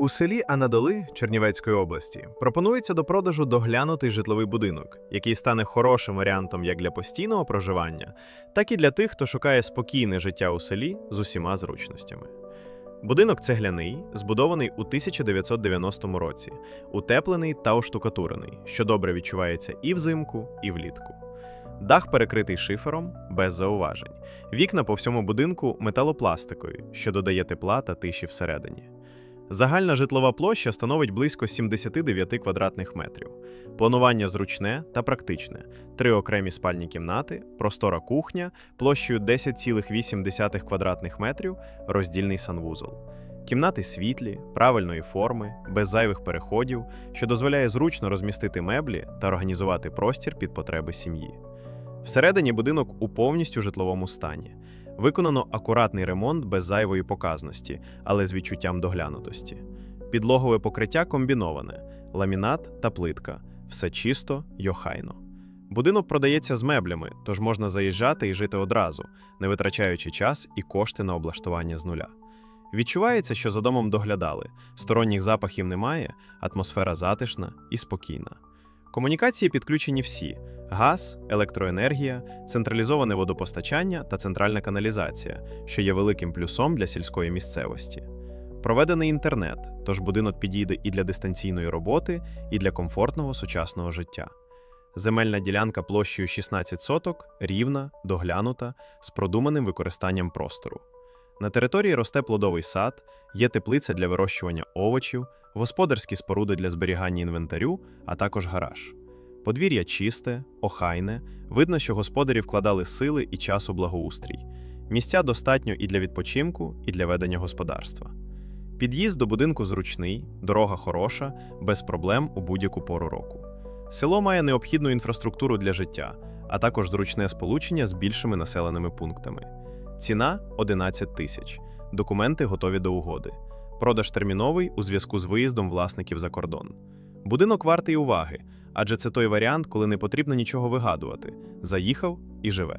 У селі Анадоли Чернівецької області пропонується до продажу доглянутий житловий будинок, який стане хорошим варіантом як для постійного проживання, так і для тих, хто шукає спокійне життя у селі з усіма зручностями. Будинок цегляний, збудований у 1990 році, утеплений та оштукатурений, що добре відчувається і взимку, і влітку. Дах перекритий шифером без зауважень. Вікна по всьому будинку металопластикою, що додає тепла та тиші всередині. Загальна житлова площа становить близько 79 квадратних метрів. Планування зручне та практичне: три окремі спальні кімнати, простора кухня площею 10,8 квадратних метрів, роздільний санвузол. Кімнати світлі, правильної форми, без зайвих переходів, що дозволяє зручно розмістити меблі та організувати простір під потреби сім'ї. Всередині будинок у повністю житловому стані. Виконано акуратний ремонт без зайвої показності, але з відчуттям доглянутості. Підлогове покриття комбіноване, ламінат та плитка. Все чисто й охайно. Будинок продається з меблями, тож можна заїжджати і жити одразу, не витрачаючи час і кошти на облаштування з нуля. Відчувається, що за домом доглядали, сторонніх запахів немає, атмосфера затишна і спокійна. Комунікації підключені всі: газ, електроенергія, централізоване водопостачання та центральна каналізація, що є великим плюсом для сільської місцевості. Проведений інтернет, тож будинок підійде і для дистанційної роботи, і для комфортного сучасного життя. Земельна ділянка площею 16 соток, рівна, доглянута, з продуманим використанням простору. На території росте плодовий сад, є теплиця для вирощування овочів, господарські споруди для зберігання інвентарю, а також гараж. Подвір'я чисте, охайне, видно, що господарі вкладали сили і час у благоустрій. Місця достатньо і для відпочинку, і для ведення господарства. Під'їзд до будинку зручний, дорога хороша, без проблем у будь-яку пору року. Село має необхідну інфраструктуру для життя, а також зручне сполучення з більшими населеними пунктами. Ціна 11 тисяч. Документи готові до угоди. Продаж терміновий у зв'язку з виїздом власників за кордон. Будинок вартий уваги, адже це той варіант, коли не потрібно нічого вигадувати. Заїхав і живе.